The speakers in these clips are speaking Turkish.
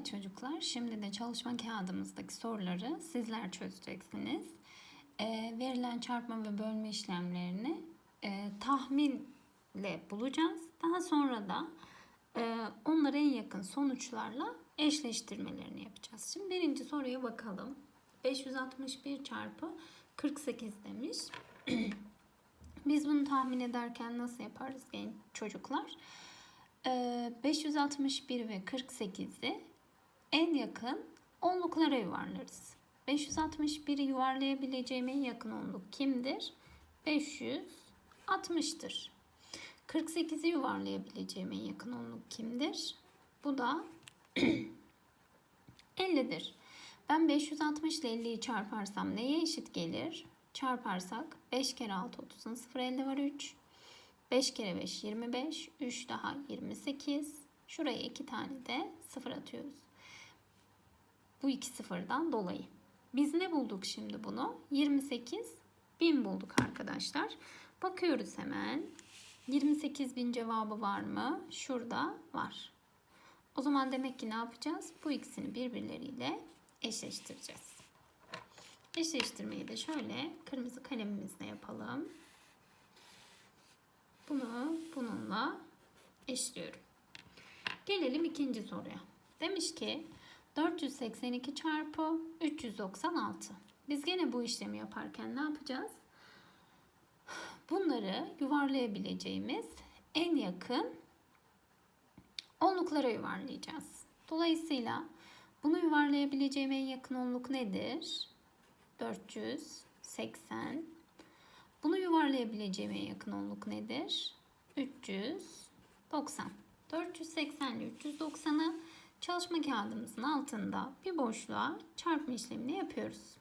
Evet çocuklar, şimdi de çalışma kağıdımızdaki soruları sizler çözeceksiniz. Ee, verilen çarpma ve bölme işlemlerini e, tahminle bulacağız. Daha sonra da e, onlara en yakın sonuçlarla eşleştirmelerini yapacağız. Şimdi birinci soruya bakalım. 561 çarpı 48 demiş. Biz bunu tahmin ederken nasıl yaparız genç çocuklar? Ee, 561 ve 48'i en yakın onluklara yuvarlarız. 561'i yuvarlayabileceğim en yakın onluk kimdir? 560'tır. 48'i yuvarlayabileceğim en yakın onluk kimdir? Bu da 50'dir. Ben 560 ile 50'yi çarparsam neye eşit gelir? Çarparsak 5 kere 6 30'un 0 50 var 3. 5 kere 5 25. 3 daha 28. Şuraya 2 tane de 0 atıyoruz. Bu iki sıfırdan dolayı. Biz ne bulduk şimdi bunu? 28 bin bulduk arkadaşlar. Bakıyoruz hemen. 28 bin cevabı var mı? Şurada var. O zaman demek ki ne yapacağız? Bu ikisini birbirleriyle eşleştireceğiz. Eşleştirmeyi de şöyle kırmızı kalemimizle yapalım. Bunu bununla eşliyorum. Gelelim ikinci soruya. Demiş ki 482 çarpı 396. Biz gene bu işlemi yaparken ne yapacağız? Bunları yuvarlayabileceğimiz en yakın onluklara yuvarlayacağız. Dolayısıyla bunu yuvarlayabileceğim en yakın onluk nedir? 480. Bunu yuvarlayabileceğim en yakın onluk nedir? 390. 480 ile 390'ı çalışma kağıdımızın altında bir boşluğa çarpma işlemini yapıyoruz.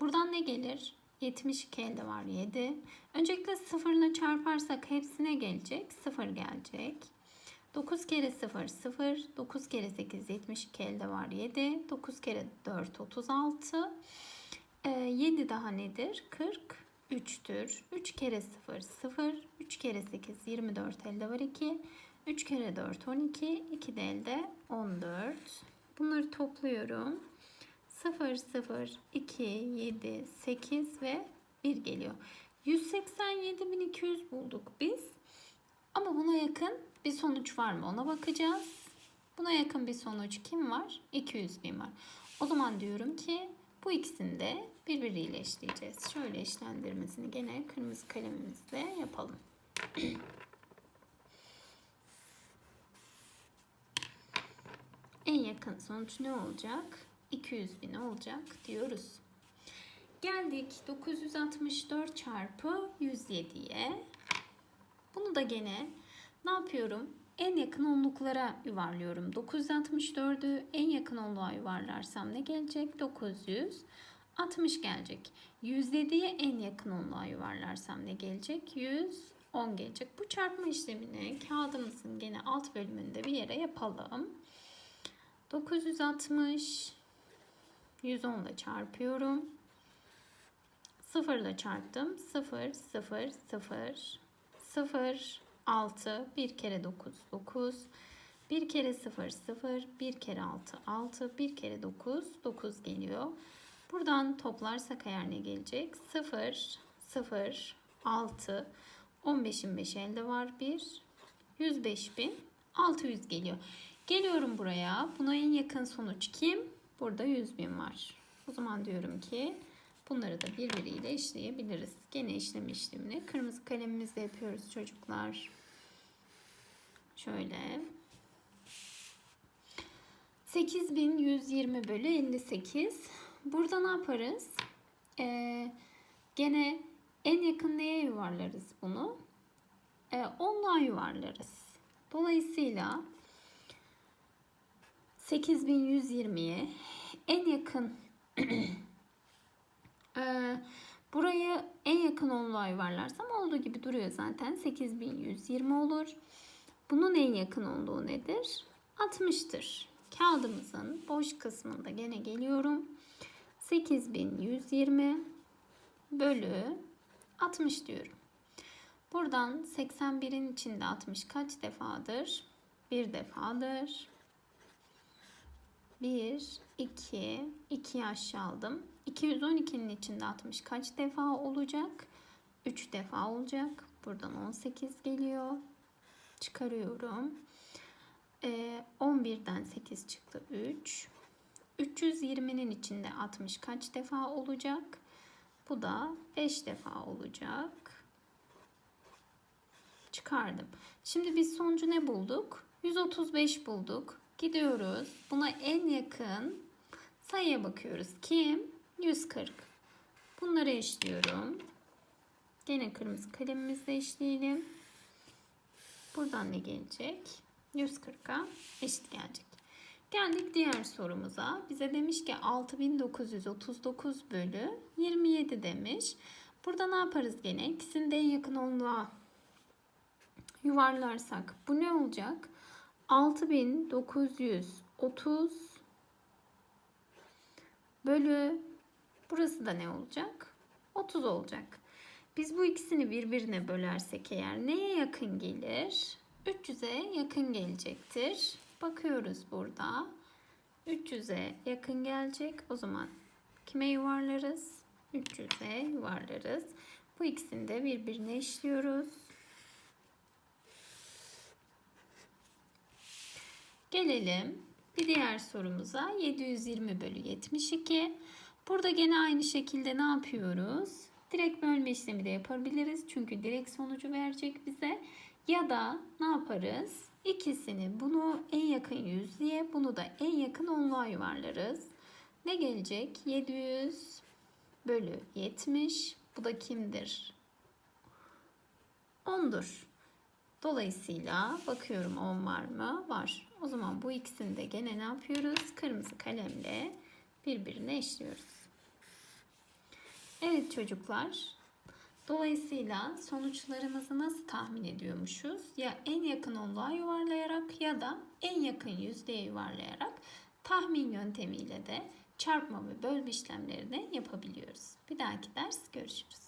Buradan ne gelir? 72 elde var 7. Öncelikle sıfırla çarparsak hepsine gelecek. 0 gelecek. 9 kere 0 0. 9 kere 8 72 elde var 7. 9 kere 4 36. Ee, 7 daha nedir? 40. 3'tür. 3 kere 0 0. 3 kere 8 24 elde var 2. 3 kere 4 12. 2 de elde 14. Bunları topluyorum. 0 0 2 7 8 ve 1 geliyor. 187.200 bulduk biz. Ama buna yakın bir sonuç var mı ona bakacağız. Buna yakın bir sonuç kim var? 200 bin var. O zaman diyorum ki bu ikisini de birbiriyle eşleyeceğiz. Şöyle eşlendirmesini gene kırmızı kalemimizle yapalım. en yakın sonuç ne olacak? 200 bin olacak diyoruz. Geldik 964 çarpı 107'ye. Bunu da gene ne yapıyorum? En yakın onluklara yuvarlıyorum. 964'ü en yakın onluğa yuvarlarsam ne gelecek? 960 gelecek. 107'ye en yakın onluğa yuvarlarsam ne gelecek? 110 gelecek. Bu çarpma işlemini kağıdımızın gene alt bölümünde bir yere yapalım. 960 110 ile çarpıyorum. 0 ile çarptım. 0 0 0 0 6 1 kere 9 9 1 kere 0 0 1 kere 6 6 1 kere 9 9 geliyor. Buradan toplarsak eğer ne gelecek? 0 0 6 15'in 5 elde var 1 105 bin 600 geliyor. Geliyorum buraya. Buna en yakın sonuç kim? Burada 100 bin var. O zaman diyorum ki bunları da birbiriyle işleyebiliriz. Gene işlem işlemini kırmızı kalemimizle yapıyoruz çocuklar. Şöyle. 8120 bölü 58. Burada ne yaparız? Ee, gene en yakın neye yuvarlarız bunu? Ee, onluğa yuvarlarız. Dolayısıyla 8120'ye en yakın ee, burayı en yakın onluğa yuvarlarsam olduğu gibi duruyor zaten 8120 olur. Bunun en yakın olduğu nedir? 60'tır. Kağıdımızın boş kısmında gene geliyorum. 8120 bölü 60 diyorum. Buradan 81'in içinde 60 kaç defadır? Bir defadır. 1, 2, 2'yi aşağı aldım. 212'nin içinde 60 kaç defa olacak? 3 defa olacak. Buradan 18 geliyor. Çıkarıyorum. Ee, 11'den 8 çıktı 3. 320'nin içinde 60 kaç defa olacak? Bu da 5 defa olacak. Çıkardım. Şimdi biz sonucu ne bulduk? 135 bulduk. Gidiyoruz. Buna en yakın sayıya bakıyoruz. Kim? 140. Bunları eşliyorum. Gene kırmızı kalemimizle eşleyelim. Buradan ne gelecek? 140'a eşit gelecek. Geldik diğer sorumuza. Bize demiş ki 6939 bölü 27 demiş. Burada ne yaparız gene? İkisini de yakın onluğa yuvarlarsak bu ne olacak? 6930 bölü burası da ne olacak? 30 olacak. Biz bu ikisini birbirine bölersek eğer neye yakın gelir? 300'e yakın gelecektir. Bakıyoruz burada. 300'e yakın gelecek. O zaman kime yuvarlarız? 300'e yuvarlarız. Bu ikisini de birbirine eşliyoruz. Gelelim bir diğer sorumuza 720 bölü 72. Burada gene aynı şekilde ne yapıyoruz? Direkt bölme işlemi de yapabiliriz. Çünkü direkt sonucu verecek bize. Ya da ne yaparız? İkisini bunu en yakın yüzlüğe bunu da en yakın onluğa yuvarlarız. Ne gelecek? 700 bölü 70. Bu da kimdir? 10'dur. Dolayısıyla bakıyorum 10 var mı? Var. O zaman bu ikisini de gene ne yapıyoruz? Kırmızı kalemle birbirine eşliyoruz. Evet çocuklar. Dolayısıyla sonuçlarımızı nasıl tahmin ediyormuşuz? Ya en yakın onluğa yuvarlayarak ya da en yakın yüzdeye yuvarlayarak tahmin yöntemiyle de çarpma ve bölme işlemlerini yapabiliyoruz. Bir dahaki ders görüşürüz.